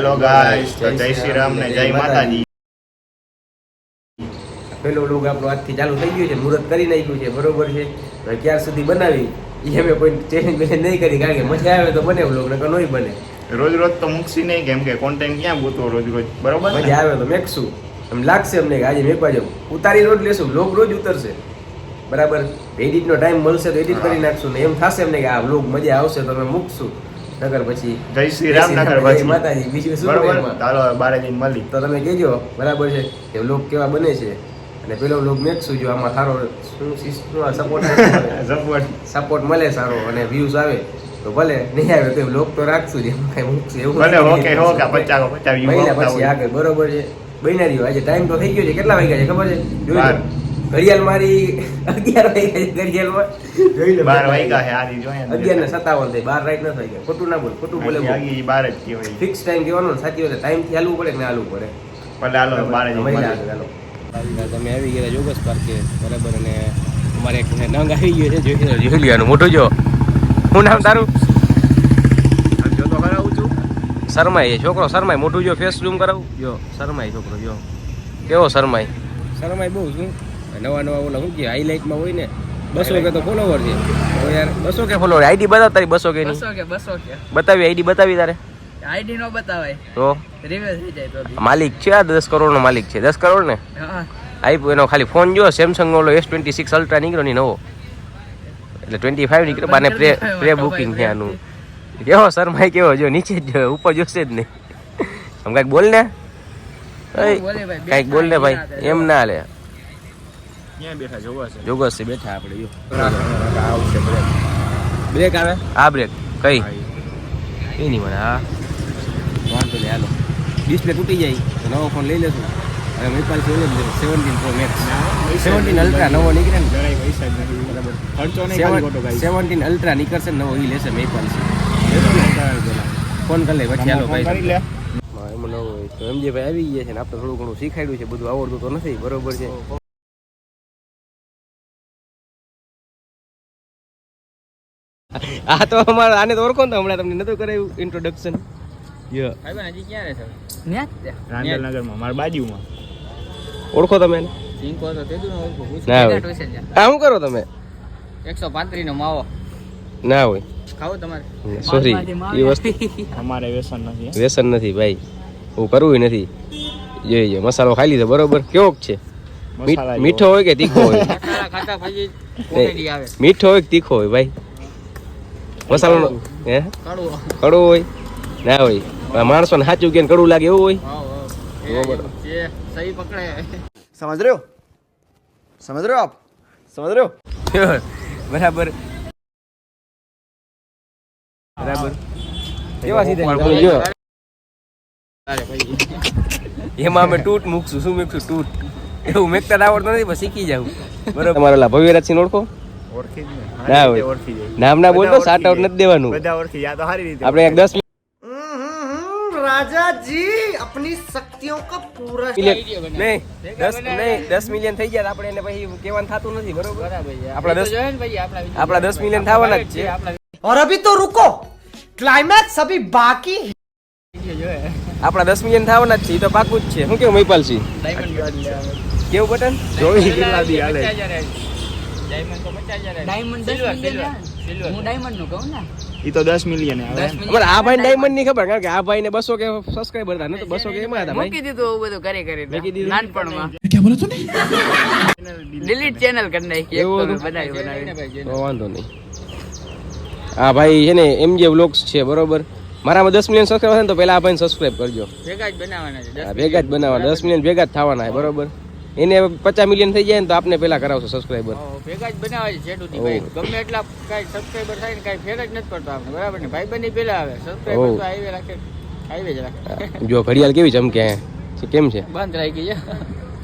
Hello guys તો જય શ્રી રામ ને જય માતાજી. પેલો લોગ આપણો આજથી ચાલુ થઈ ગયું છે મુહૂર્ત કરી નાખ્યું છે બરોબર છે? ક્યાર સુધી બનાવી? એ અમે કોઈ ચેન્જ બેલેન્જ નહીં કરી કારણ કે મજા આવે તો બને લોગ નકર નહીં બને. રોજ રોજ તો મૂકશી નહીં કેમ કે કોન્ટેન્ટ ક્યાં ગોતવો રોજ રોજ બરોબર? મજા આવે તો મેકશું. એમ લાગશે અમને કે આજે મેકવા જાવ ઉતારી રોજ લેશું લોગ રોજ ઉતરશે. બરાબર? એડિટનો ટાઈમ મળશે તો એડિટ કરી નાખશું ને એમ થશે અમને કે આ લોગ મજા આવશે તો અમે મૂકશું. નગર પછી જય શ્રી રામ નગર પછી. માતાજી બીજું શું બરોબર? ચાલો બારે જઈને મળી. તો તમે કહેજો બરાબર છે કે લોક કેવા બને છે. અને પેલો લોક મેકશું જો આમાં સારો શું સપોર્ટ સપોર્ટ સપોર્ટ મળે સારો અને વ્યૂઝ આવે તો ભલે નહીં આવે તો લોક તો રાખશું જ કઈ મૂકશું એવું ભલે ઓકે ઓકે પચાવો પચાસ મહિના પછી આગળ બરોબર છે. બન્યા રહ્યો. આજે ટાઈમ તો થઈ ગયો છે કેટલા વાગ્યા છે ખબર છે? જોઈ ઘડિયાળ મારી અગિયાર વાગ્યા ઘડિયાળમાં. જોઈ લે બાર વાગ્યા છે આજી જોઈએ અગિયાર ને સત્તાવન થઈ બાર રાઈટ ન થઈ ગયા ખોટું ના બોલ ખોટું બોલે બાર જ કહેવાય. ફિક્સ ટાઈમ કહેવાનો ને સાચી વાત ટાઈમથી હાલવું પડે ને ના હાલવું પડે. ભલે હાલો બાર જ. તમે આવી ગયા જોગસ પાર્કે બરાબર અને અમારે એક નંગ આવી ગયો છે જોઈ લો જોઈ લ્યો મોટું જો. હું નામ તારું? જો તો કરાવું છું. શરમાય એ છોકરો શરમાય મોટું જો ફેસ ઝૂમ કરાવું. જો શરમાય છોકરો જો. કેવો શરમાય શરમાય બહુ શું નવા નવા ઓલા શું કે હાઈલાઇટમાં હોય ને બસો કે તો ફોલોવર છે. તો યાર બસો કે ફોલોવર આઈડી બતાવ તારી બસો કે બસો કે બસો કે. બતાવી આઈડી બતાવી તારે. આઈડી નો બતાવાય. તો? રિવર્સ થઈ જાય તો માલિક છે આ દસ કરોડનો માલિક છે. દસ કરોડ ને? હા. આઈ એનો ખાલી ફોન જો સેમસંગ ઓલો એસ ટ્વેન્ટી સિક્સ અલ્ટ્રા નીકળ્યો ની નવો. એટલે ટ્વેન્ટી ફાઈવ નીકળ્યો બાને પ્રે પ્રે બુકિંગ છે આનું. કેવો શરમાય કેવો? જો નીચે જ ઉપર જોશે જ નહીં આમ કાંઈક બોલ ને. કાંઈક બોલ ને ભાઈ. એમ ના લે. જોગસ છે બેઠા આપણે જો. આવશે બ્રેક બ્રેક આવે? આ બ્રેક કઈ? એ. નહીં મને હા. વાંધો નહીં હાલો. ડિસ્પ્લે તૂટી જાય. તો નવો ફોન લઈ લેશું. અને પાસે seven seventeen pro max seventeen ultra નવો નીકળે ને? જરાય પૈસા નથી બરાબર. ખર્ચો નહીં ખાલી ખોટો ગાઈસ. સેવન્ટીન અલ્ટ્રા નીકળશે ને નવો એ લેશે મેં પાસે ફોન કરી. લે પછી હાલો ફોન કરી લે. ભાઈ એમ નવો હોય તો એમજે ભાઈ આવી ગયા છે ને આપણે થોડું ઘણું શીખાડ્યું છે બધું આવડતું તો નથી બરોબર છે. આ તો અમારે આને તો ઓળખો ને તો હમણાં તમને નતું કરાયું ઇન્ટ્રોડક્શન યો. ભાઈ હજી ક્યાં રહે છે? ન્યા? જ તે. રાંદેરનગરમાં મારા બાજુમાં. ઓળખો તમે એને? સિંકો તો તે દુનો ઓળખો ના કેટલા છે? આ શું કરો તમે? 135 નો માવો. ના હોય. ખાવ તમારે? સોરી એ વસ્તુ અમારે વ્યસન નથી હે. વ્યસન નથી ભાઈ. હું કરવું નથી. જોઈએ મસાલો ખાઈ લીધો બરોબર? કેવોક છે. મીઠો હોય કે તીખો હોય? મીઠો હોય કે તીખો હોય ભાઈ? મસાલો હે? કડવું હોય? ના હોય. માણસો ને સાચું કે કડું લાગે એવું હોય? સમજ રહ્યો? સમજ રહ્યો આપ? સમજ રહ્યો? બરાબર. બરાબર. કેવા સીધા એમાં અમે ટૂટ મૂકશું. શું મૂકશું? ટૂટ. એવું મેકતા આવડતો નથી બસ શીખી જાવ બરાબર. તમારા ભવ્યરાજ સિંહ ઓળખો? ઓળખી જ ને ના સારી હોય. રીતે ઓળખી જાય નામ ના બોલતો બધા શાર્ટ આઉટ ઓળખી નથી દેવાનું બધા ઓળખી જાય આ તો સારી રીતે આપણે એક દસ राजा जी अपनी शक्तियों का पूरा મિલિયન નહીં દસ નહીં દસ મિલિયન થઈ ગયા તો આપણે એને પછી કહેવાનું થતું નથી બરોબર બરાબર છે. આપણા એ તો દસ- જોઈએ ને ભાઈ, આપણા video. આપણા દસ million થવાના જ છે. આપણા और अभी तो रुको क्लाइमैक्स अभी बाकी है video જોઈએ. આપણા દસ મિલિયન થવાના જ છે એ તો પાકું જ છે શું કેવું મહિપાલસિંહ Diamond કેવું બટન જોઈ કેટલા દી હાલે ડાયમંડ તો પચાસ હજાર ડાયમંડ સિલ્વર સિલ્વર હું ડાયમંડનું કહું ને. ઈ તો દસ મિલિયન આવે દસ એમ. મિલિયન અમારે આ ભાઈ ડાયમંડની ખબર કારણ કે આ ભાઈ ને બસો કે સબસ્ક્રાઈબર હતા ને તો કે એમાં હતા ભાઈ. મૂકી દીધું બધું કરી કરી મૂકી દીધું? નાનપણમાં. ડિલીટ ચેનલ કરી નાખી એક એવું તો હતું? બનાવી બનાવી. તો વાંધો નહીં. આ ભાઈ છે ને એમજે વ્લોગ્સ છે બરોબર? મારામાં દસ મિલિયન સબસ્ક્રાઈબર થાય ને તો પહેલા આ ભાઈને સબસ્ક્રાઈબ કરજો. ભેગા જ બનાવવાના છે. ભેગા જ બનાવવાના દસ મિલિયન ભેગા જ થવાના છે બરોબર? એને પચાસ મિલિયન થઈ જાય ને તો આપને પેલા કરાવશો સબસ્ક્રાઈબર ભેગા જ બનાવે છે જેટુથી ભાઈ. ગમે એટલા કાંઈ સબસ્ક્રાઈબર થાય ને કાંઈ ફેર જ નથી પડતો આપણે બરાબર ને? ભાઈ બંને પેલા આવે. સબસ્ક્રાઈબર તો આવી રાખે આવી જ રાખે. જો ઘડિયાળ કેવી ચમકે છે કેમ છે? બંધ રાખી છે.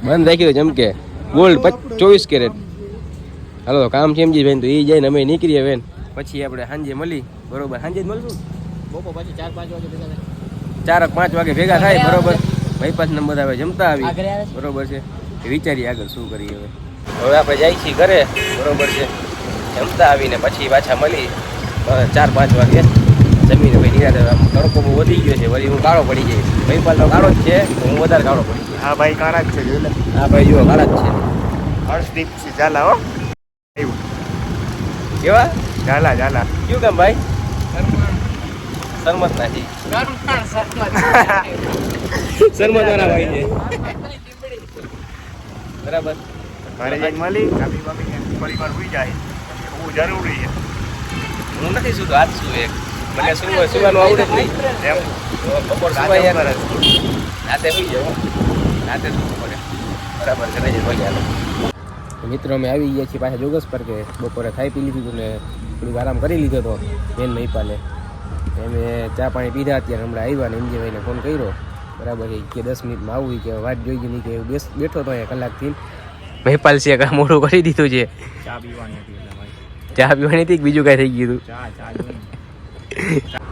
બંધ રાખી ચમકે. ગોલ્ડ ચોવીસ કેરેટ. હાલો તો કામ છે એમજી બેન તો એ જાય ને અમે નીકળીએ બેન. પછી આપણે સાંજે મળી બરોબર? સાંજે જ મળશું? બપોર પછી ચાર પાંચ વાગે ભેગા થાય. ચાર પાંચ વાગે ભેગા થાય બરોબર? ભાઈ પાસ નંબર આવે જમતા આવી? બરોબર છે. વિચારીએ આગળ શું કરીએ હવે. હવે આપણે જાય છીએ ઘરે બરોબર છે. જમતા આવીને પછી પાછા મળી ચાર પાંચ વાગે જમીને ભાઈ ધીરે તડકો બહુ વધી ગયો છે વળી હું કાળો પડી જઈશ ભાઈ પાલ કાળો જ છે હું વધારે કાળો પડી જઈશ હા ભાઈ કાળા જ છે જોઈ લે. હા ભાઈ જુઓ કાળા જ છે. હર્ષદીપ છે ઝાલા હો. કેવા? ઝાલા ઝાલા. કયું કામ ભાઈ? સરમત નથી સરમત વાળા ભાઈ છે. બરાબર. ઘરે જઈને મળી કાપી બાપી પરિવાર હોઈ જાય. બહુ જરૂરી છે. હું નથી શું આજ શું એક. મને શું સુવાનું આવડે જ નહીં. એમ. બપોર સુવાય યાર. રાતે હોઈ જાવ રાતે શું પડે. બરાબર ઘરે જ વળી હાલો. મિત્રો અમે આવી ગયા છીએ પાછા જોગસ પર કે બપોરે ખાઈ પી લીધું હતું ને થોડીક આરામ કરી લીધો હતો બેન મહિપાલે. એમ ચા પાણી પીધા અત્યારે હમણાં આવ્યા ને એમજીભાઈને ફોન કર્યો. બરાબર છે. કે દસ મિનિટમાં આવું કે વાત જોઈ ગઈ નહીં કે બેસ બેઠો તો અહીંયા કલાકથી. મહેપાલ છે કાં મોડું કરી દીધું છે. ચા પીવાની હતી ચા પીવાની હતી બીજું કાંઈ થઈ ગયું ગયા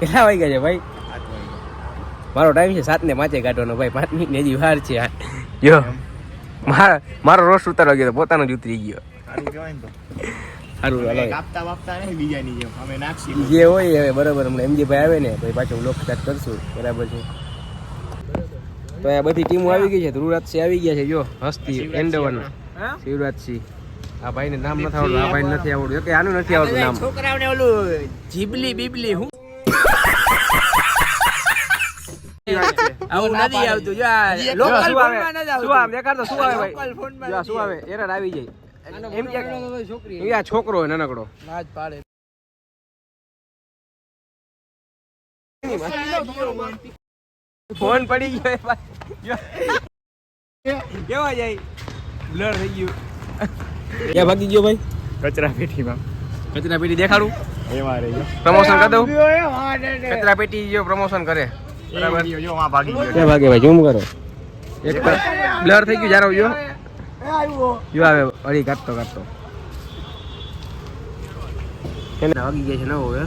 કેટલા વાગ્યા છે ભાઈ? મારો ટાઈમ છે સાત ને પાંચે કાઢવાનો ભાઈ. પાંચ મિનિટ હજી વાર છે જો મારા મારો રોષ ઉતારવા ગયો તો પોતાનો જ ઉતરી ગયો. સારું હાલો. કાપતા બાપતા નહીં બીજાની જેમ. અમે નાખશી. જે હોય હવે બરાબર. હમણાં એમજી ભાઈ આવે ને પછી પાછું બ્લોક સ્ટાર્ટ કરશું. બરાબર છે. તો આ બધી ટીમો આવી ગઈ છે. ધ્રુવરાજસિંહ આવી ગયા છે. જો હસ્તી એન્ડવન. શિવરાજસિંહ. આ ભાઈને નામ નથી આવડતું આ ભાઈ નથી આવડતું. કે આનું નથી આવડતું નામ. છોકરાઓને ઓલું જીબલી બીબલી હું આવું નથી આવતું. જો આ લોકલ ફોનમાં નથી શું આવે? આવતું. શું આવે ભાઈ? લોકલ ફોનમાં જો, શું આવે? એરર આવી જાય. એમ કે એ આ છોકરો હોય નાનકડો. ના જ પાડે. ફોન પડી ગયો. કેવા જાય? બ્લર થઈ ગયું. ક્યાં ભાગી ગયો ભાઈ? કચરા પેટીમાં. કચરા પેટી દેખાડું? એમાં રહી ગયો. પ્રમોશન કરી દઉં? કચરા પેટી જો પ્રમોશન કરે. બરાબર? જો આ ભાગી ગયો. ક્યાં ભાગે ભાઈ? ઝૂમ કરો. એક બ્લર થઈ ગયું જારો જો. જો આવે અડી કાઢતો કાઢતો એને વાગી ગયા છે નવો હવે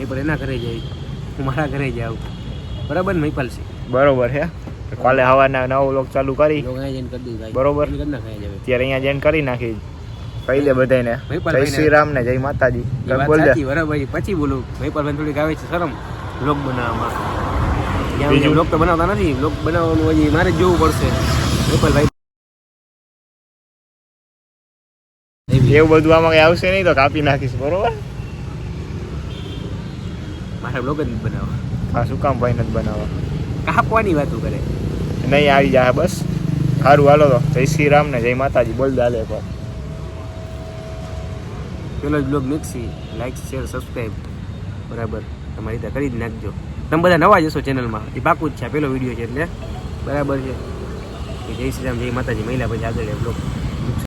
એ પણ એના ઘરે જાય. હું મારા ઘરે જાઉં બરાબર ને મહિપાલ બરોબર હે કાલે હવાના નવો લોક ચાલુ કરી. બરોબર. કરી નાખાય જ હવે. ત્યારે અહીંયા જઈને કરી નાખી. કહી દે બધાને જય શ્રી રામ ને જય માતાજી. બોલ દે બરાબર. પછી બોલું. મહિપાલભાઈ થોડી ગાવે છે શરમ. લોક બનાવવામાં. બીજું? લોક તો બનાવતા નથી. લોક બનાવવાનું હજી મારે જોવું પડશે. મહિપાલભાઈ એવું બધું આમાં કઈ આવશે નહીં તો કાપી નાખીશ. બરોબર? મારે બ્લોગ જ બનાવવા. આ શું કામ ભાઈ નથી બનાવવા? કાપવાની વાતો કરે. નહીં આવી જાય બસ. સારું હાલો તો. જય શ્રી રામ ને જય માતાજી. બોલ દાલે પર પેલો જ blog mixie like share subscribe બરાબર. તમારી રીતે કરી જ નાખજો. તમે બધા નવા જશો ચેનલમાં. એ પાકું જ છે પેલો વીડિયો છે એટલે. બરાબર છે. જય શ્રી રામ જય માતાજી. મહિલા પછી આગળ બ્લોગ